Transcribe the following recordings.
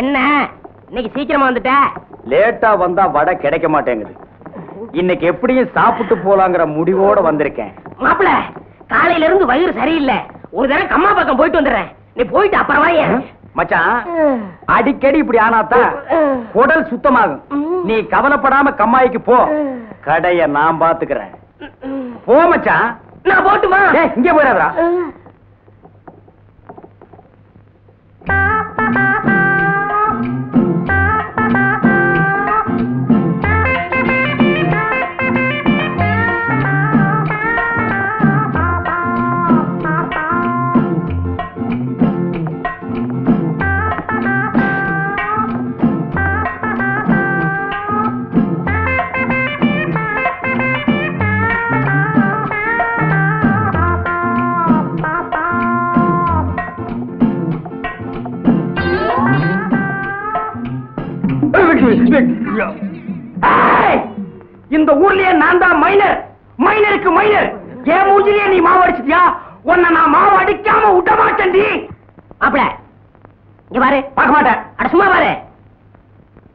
என்ன? இன்னைக்கு சீக்கிரமா வந்துட்ட? லேட்டா வந்தா வடை கிடைக்க மாட்டேங்குது. இன்னைக்கு எப்படியும் சாப்பிட்டு போலாங்கிற முடிவோட வந்திருக்கேன். மாப்பிள காலையில இருந்து வயிறு சரியில்லை. ஒரு தடவை கம்மா பக்கம் போயிட்டு வந்துடுறேன். நீ போயிட்டு அப்புறம் மச்சான் அடிக்கடி இப்படி ஆனாதான் குடல் சுத்தமாகும். நீ கவலைப்படாம கம்மாய்க்கு போ. கடைய நான் பாத்துக்கிறேன். போ மச்சான். நான் போட்டுமா? இங்கே போயிடாதடா. இந்த ஊர்லயே நான் தான் மைனர் மைனருக்கு மைனர் ஏன் மூஞ்சிலேயே நீ மாவு அடிச்சிட்டியா? உன்னை நான் மாவு அடிக்காம விட மாட்டேன்டி மாப்பிள இங்க பாரு. பார்க்க மாட்டேன். அட சும்மா பாரு.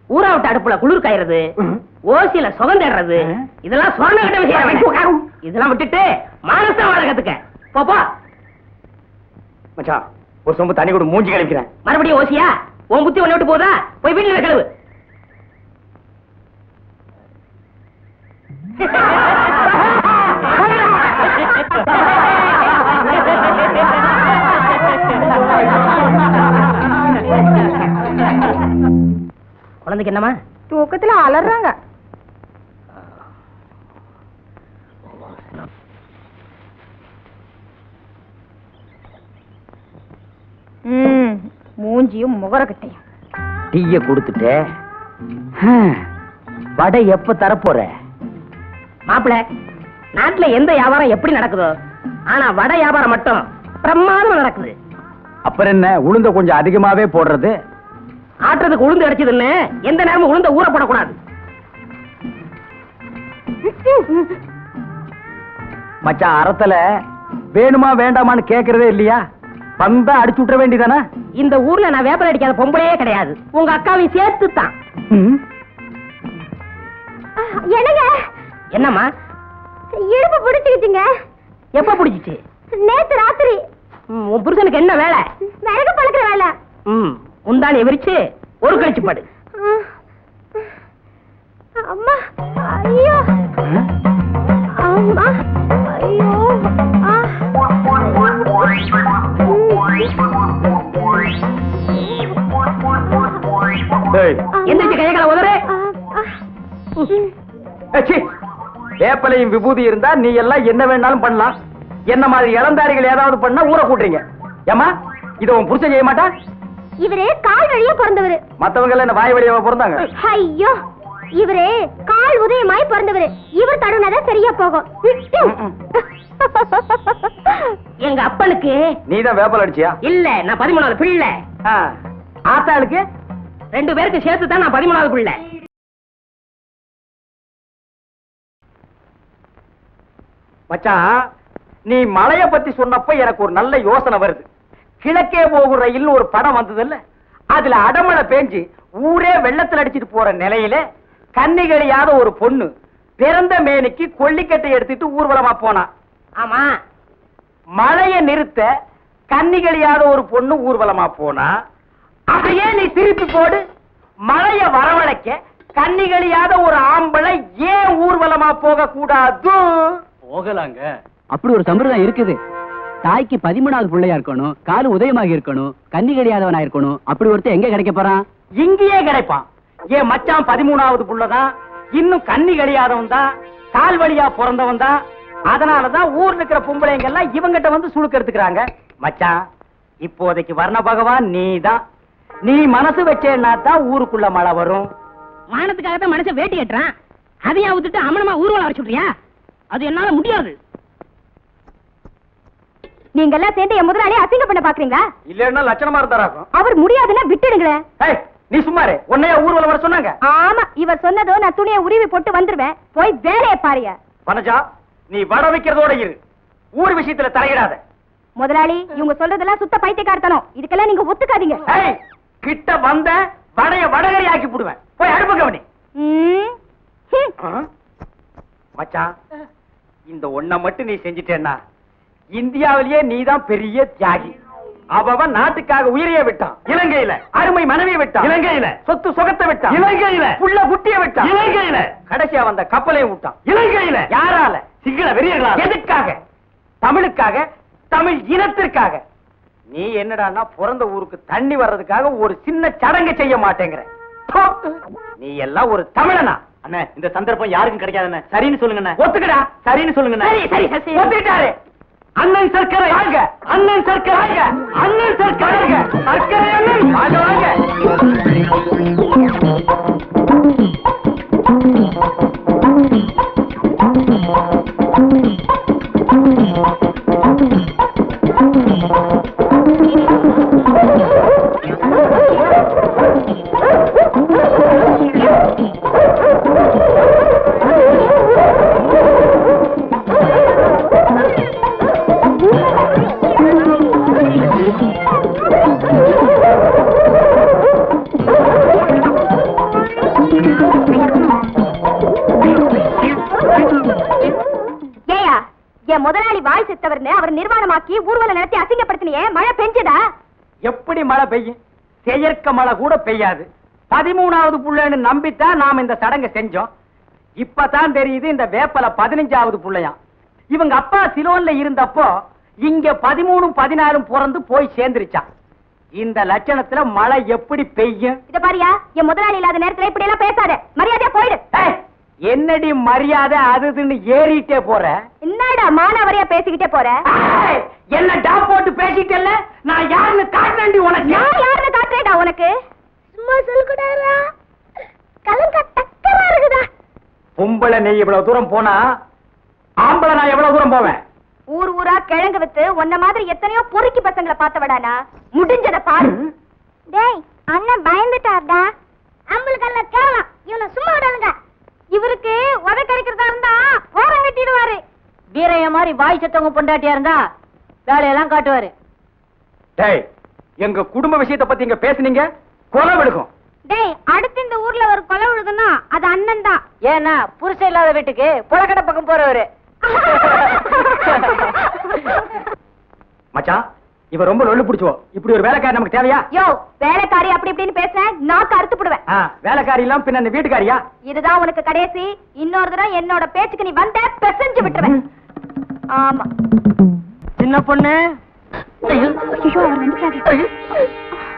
ஊரா விட்டு அடுப்புல குளிர் காயறது ஓசியில சுகம் தேடுறது ம். இதெல்லாம் சொன்ன கிட்ட விஷயம். இதெல்லாம் விட்டுட்டு மானசா வாழ கத்துக்க. போ, போ. மச்சான் ஒரு சொம்பு தண்ணி கூட மூஞ்சி கழிக்கிறேன் மறுபடியும் ஓசியா? உன் புத்தி ஒண்ணு விட்டு போதா? போய் வீட்டுல கிளவு குழந்தைக்கு என்னமா தூக்கத்துல அலறாங்க. மூஞ்சியும் முகரக்கட்டையும் டீய கொடுத்துட்டே. வடை எப்ப தரப்போற? மாப்பிள நாட்டுல எந்த வியாபாரம் எப்படி நடக்குதோ ஆனா வடை வியாபாரம் மட்டும் பிரமாதமா நடக்குது. அப்புறம் என்ன உளுந்த கொஞ்சம் அதிகமாவே போடுறது? ஆட்டுறதுக்கு உளுந்து அடிச்சதுன்னு எந்த நேரமும் உளுந்த ஊற போடக்கூடாது மச்சான் அறத்துல வேணுமா வேண்டாமான்னு கேக்குறதே இல்லையா? வந்தா அடிச்சு விட்டுற வேண்டியதானே? இந்த ஊர்ல நான் வேப்பர் அடிக்காத பொம்பளையே கிடையாது. உங்க அக்காவையும் சேர்த்து தான் என்னங்க? என்னம்மா? இடுப்பு பிடிச்சுக்கிச்சுங்க. எப்ப பிடிச்சிச்சு? நேத்து ராத்திரி. ம், உன் புருஷனுக்கு என்ன வேலை? விறகு பழக்கிற வேலை. ம். முந்தானி விரிச்சு ஒரு கழிச்சு படு. அம்மா ஐயோ. அம்மா ஐயோ. எந்திரிச்சு கையகளை உதறு. வேப்பலையும் விபூதி இருந்தா நீ எல்லாம் என்ன வேணாலும் பண்ணலாம். என்ன மாதிரி இளந்தாரிகள் ஏதாவது பண்ணா ஊற கூட்டுறீங்க. ஏமா இத உன் புருஷன் செய்ய மாட்டா? இவரு கால் வழியா பிறந்தவரு. மத்தவங்க எல்லாம் வாய் வழியாவா பிறந்தாங்க? ஐயோ இவரு கால் உதயமாய் பிறந்தவரு. இவர் தடுனாதான் சரியா போகும். எங்க அப்பனுக்கு? நீதான் வேப்பல் அடிச்சியா? இல்ல நான் பதிமூணாவது பிள்ளை. ஆத்தாளுக்கு? ரெண்டு பேருக்கு சேர்த்து தான் நான் பதிமூணாவது பிள்ளை. மச்சான் நீ மலைய பத்தி சொன்னப்ப எனக்கு ஒரு நல்ல யோசனை வருது. கிழக்கே போகும் ரயில்னு ஒரு படம் வந்ததுல்ல? அதுல அடமழை பேஞ்சு ஊரே வெள்ளத்துல அடிச்சிட்டு போற நிலையில கன்னிகளியாத ஒரு பொண்ணு பிறந்த மேனிக்கு கொல்லிக்கட்டை எடுத்துட்டு ஊர்வலமா போனா. ஆமா. மழைய நிறுத்த கன்னிகளியாத ஒரு பொண்ணு ஊர்வலமா போனா. அதையே நீ திருப்பி போடு. மழைய வரவழைக்க கன்னிகளியாத ஒரு ஆம்பளை ஏன் ஊர்வலமா போக கூடாது போகலாங்க. அப்படி ஒரு சம்பிரதாயம் இருக்குது. தாய்க்கு பதிமூணாவது பிள்ளையா இருக்கணும் காலு உதயமாக இருக்கணும் கன்னி கிடையாதவனா இருக்கணும் அப்படி ஒருத்தன் எங்க கிடைக்க போறான்? இங்கேயே கிடைப்பான். ஏன் மச்சான் பதிமூணாவது புள்ளதான் இன்னும் கண்ணி கழியாதவன் தான் கால் வழியா பிறந்தவன் தான். அதனாலதான் ஊர்ல இருக்கிற பொம்பளைங்க எல்லாம் இவங்கிட்ட வந்து சுழுக்க எடுத்துக்கிறாங்க. மச்சான் இப்போதைக்கு வர்ண பகவான் நீதான். நீ மனசு வச்சேன்னா தான் ஊருக்குள்ள மழை வரும். மானத்துக்காக தான் மனுஷன் வேட்டி கட்டுறான். அதையா விட்டுட்டு அமனமா ஊர்வலம் வர சொல்றியா? அது என்னால முடியாது. நீங்க எல்லாம் சேர்ந்து என் முதலாளி அசிங்க பண்ண பாக்குறீங்களா? இல்லன்னா லட்சணமா இருந்தாராக்கும் அவர் முடியாதுன்னா விட்டுடுங்களேன் நீ சும்மாரு உன்னைய ஊர்வலம் வர சொன்னாங்க. ஆமா இவர் சொன்னதோ நான் துணியை உருவி போட்டு வந்துருவேன். போய் வேலையை பாருங்க. வனஜா நீ வட வைக்கிறதோட இரு. ஊர் விஷயத்துல தலையிடாத. முதலாளி இவங்க சொல்றதெல்லாம் சுத்த பைத்தியக்காரத்தனம். இதுக்கெல்லாம் நீங்க ஒத்துக்காதீங்க. கிட்ட வந்த வடைய வடகரி ஆக்கி போடுவேன். போய் அடுப்பு கவனி. ம். ஹம். ஆ? மச்சான் இந்த ஒண்ண மட்டும் நீ செஞ்சிட்டேன்னா இந்தியாவிலேயே நீதான் பெரிய தியாகி. அவன் நாட்டுக்காக உயிரையே விட்டான். இலங்கையில. அருமை மனைவியை விட்டான். இலங்கையில. சொத்து சுகத்தை விட்டான். இலங்கையில. புள்ள குட்டிய விட்டான். இலங்கையில. கடைசியா வந்த கப்பலையும் விட்டான். இலங்கையில. யாரால? சிங்கள வெறியர்களால. எதுக்காக? தமிழுக்காக தமிழ் இனத்திற்காக. நீ என்னடான்னா பிறந்த ஊருக்கு தண்ணி வர்றதுக்காக ஒரு சின்ன சடங்கு செய்ய மாட்டேங்கிற. நீ எல்லாம் ஒரு தமிழனா? அண்ணே இந்த சந்தர்ப்பம் யாருக்கும் கிடைக்காதுண்ணே. சரின்னு சொல்லுங்க ஒத்துக்கடா. சரின்னு சொல்லுங்க. ஒத்துக்கிட்டாரு. அண்ணன் சர்க்கரை. வாங்க அண்ணன் சர்க்கரை. வாங்க அண்ணன் சர்க்கரை. வாங்க சர்க்கரை அண்ணன். வாங்க வாங்க ஏயா என் முதலாளி வாய் செத்தவர்னு அவர் நிர்வாணமாக்கி ஊர்வலம் நடத்தி அசிங்கப்படுத்தினியே மழை பெஞ்சதா? எப்படி மழை பெய்யும்? செயற்க மழை கூட பெய்யாது. பதிமூணாவது புள்ளைன்னு நம்பித்தான் நாம இந்த சடங்கை செஞ்சோம். இப்பதான் தெரியுது இந்த வேப்பல பதினஞ்சாவது புள்ளையாம். இவங்க அப்பா சிலோன்ல இருந்தப்போ இங்க பதிமூணும் பதினாலும் பிறந்து போய் சேர்ந்துருச்சான் இந்த லட்சணத்துல மழை எப்படி பெய்யும்? இத பாரியா என் முதலாளி இல்லாத நேரத்துல இப்படி எல்லாம் பேசாத. மரியாதையா போயிடு. என்னடி மரியாதை அது இதுன்னு ஏறிட்டே போற? என்னடா மானாவரியா பேசிக்கிட்டே போற? என்ன டாப் போட்டு பேசிட்டல்ல? நான் யாருன்னு காட்டண்டி உனக்கு. நான் யாருன்னு காட்டுறேடா உனக்கு? சும்மா சொல்லுடாரா கலங்க டக்கரா இருக்குதா? பொம்பளை நீ இவ்வளவு தூரம் போனா ஆம்பளை நான் எவ்வளவு தூரம் போவேன்? ஊர் ஊரா கிழங்கு வித்து உன்ன மாதிரி எத்தனையோ பொறுக்கி பசங்களை பார்த்தவடானா? முடிஞ்சத பாரு. டேய் அண்ணன் பயந்துட்டார்டா. அம்பளுக்கல்ல கேவலம். இவனை சும்மா விடாதுங்க. இவருக்கு உத கிடைக்கிறதா இருந்தா ஓரம் கட்டிடுவாரு. வீரைய மாதிரி வாய் செத்தவங்க பொண்டாட்டியா இருந்தா வேலையெல்லாம் காட்டுவாரு. டேய் எங்க குடும்ப விஷயத்தை பத்தி இங்க பேசுனீங்க? கொலை விழுக்கும் டேய் அடுத்து இந்த ஊர்ல ஒரு கொலை விழுதுன்னா அது அண்ணன் தான். ஏன்னா புருஷன் இல்லாத வீட்டுக்கு புலக்கடை பக்கம் போறவரு. மச்சான் இவ ரொம்ப லொல்லு பிடிச்சோ இப்படி ஒரு வேலைக்காரி நமக்கு தேவையா? யோ வேலைக்காரி அப்படி இப்படின்னு பேசுறேன் நாக்கு அறுத்து போடுவேன். வேலைக்காரி எல்லாம் பின்ன இந்த வீட்டுக்காரியா? இதுதான் உனக்கு கடைசி. இன்னொரு தடவை என்னோட பேச்சுக்கு நீ வந்த பெசஞ்சு விட்டுருவேன். ஆமா. சின்ன பொண்ணு?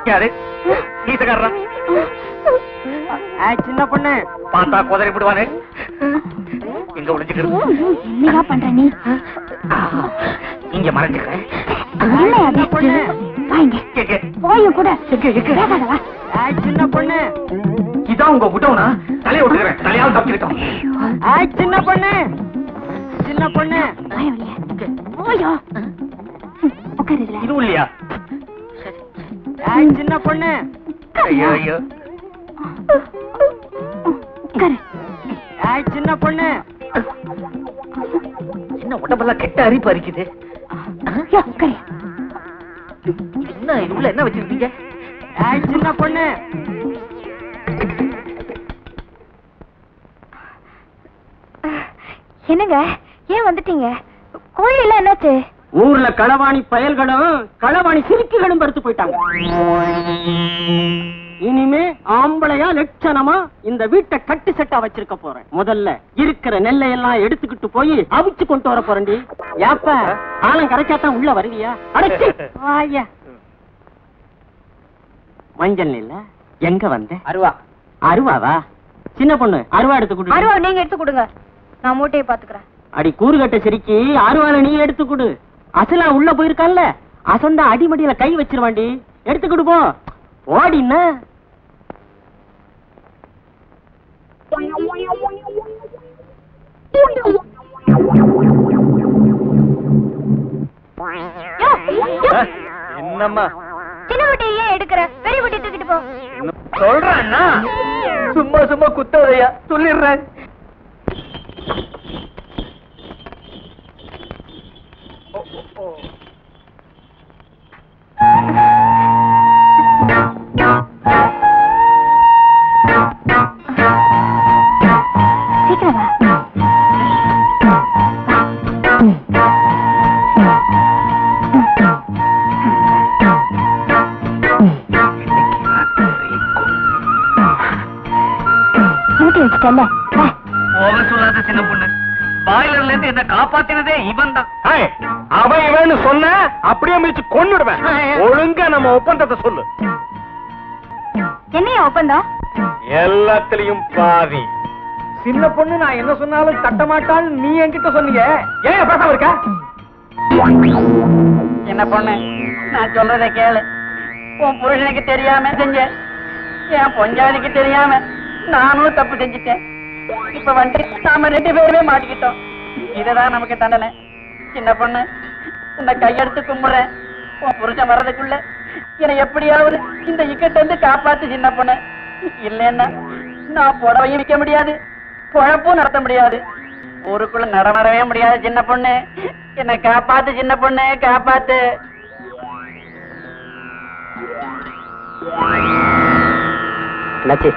யாரு சின்ன பொண்ணு. பார்த்தா குதிரை விடுவானே எங்க ஒளிஞ்சுக்கிறது என்னடா பண்ற நீ? இங்க இதான் உங்க விட்டவனா தலையை விட்டுக்கிறேன் தலையாவது தப்பிக்கிட்டோம். சின்ன பொண்ணு. சின்ன பொண்ணு. இதுவும் இல்லையா சின்ன பொண்ணு. ஐயோ ஐயோ. உட்காரு. சின்ன பொண்ணு. என்ன உடம்பெல்லாம் கெட்ட அரிப்பு அரிக்குது? என்ன இது? உள்ள என்ன வச்சிருக்கீங்க? சின்ன பொண்ணு. என்னங்க? ஏன் வந்துட்டீங்க? எல்லாம் என்னாச்சு? ஊர்ல களவாணி பயல்களும் களவாணி சிரிக்குகளும் படுத்து போயிட்டாங்க. இனிமே ஆம்பளையா லட்சணமா இந்த வீட்டை கட்டு செட்டா வச்சிருக்க போறேன். முதல்ல இருக்கிற நெல்லை எல்லாம் எடுத்துக்கிட்டு போய் அவிச்சு கொண்டு வர போறேன்டி. ஏப்ப ஆலம் கரைச்சாத்தான் உள்ள வருவியா? அடைச்சி வாயா. மஞ்சள் இல்ல எங்க வந்த? அருவா. அருவாவா? சின்ன பொண்ணு அருவா எடுத்து கொடு. அருவா நீங்க எடுத்து கொடுங்க. நான் மூட்டையை பாத்துக்கிறேன். அடி கூறுகட்ட சிரிக்கி அருவால நீ எடுத்து கொடு. அசலா உள்ள போயிருக்கான்ல. அசந்தா அடிமடியில கை வச்சிருவாண்டி எடுத்துக்கிட்டு போ. என்னம்மா? சின்ன ஏன் எடுக்கிற? பெரிய மூட்டை தூக்கிட்டு போ. சொல்றேன்னா? சும்மா சும்மா குத்ததையா சொல்லிடுறேன். வந்துட்டல போக சொல்லாத சின்ன பொண்ணு. பாய்லர்ல இருந்து என்ன காப்பாத்தினதே இவன் தான் அவன் இவன்னு சொன்ன அப்படியே மிதிச்சு கொன்னுடுவேன். ஒழுங்கா நம்ம ஒப்பந்தத்தை சொல்லு. என்னைய ஒப்பந்தம்? எல்லாத்துலயும் பாதி. சின்ன பொண்ணு நான் என்ன சொன்னாலும் தட்ட மாட்டாள் நீ என்கிட்ட சொன்னீங்க ஏன் பேசாம இருக்க. என்ன பொண்ணு நான் சொல்றத கேளு. உன் புருஷனுக்கு தெரியாம செஞ்சேன். என் பொஞ்சாதிக்கு தெரியாம. நானும் தப்பு செஞ்சுட்டேன். இப்ப வந்துட்டு நாம ரெண்டு பேருமே மாட்டிக்கிட்டோம். இதுதான் நமக்கு தண்டனை. சின்ன பொண்ணு உன்னை கையெடுத்து கும்பிடுறேன் உன் புருஷன் வர்றதுக்குள்ள என்னை எப்படியாவது இந்த இக்கட்ட இருந்து காப்பாத்து சின்ன பொண்ணு. இல்லைன்னா நான் புடவையும் விற்க முடியாது குழப்பும் நடத்த முடியாது. ஊருக்குள்ள நடமாடவே முடியாது சின்ன பொண்ணு. என்னை காப்பாத்து சின்ன பொண்ணு காப்பாத்து. என்னாச்சு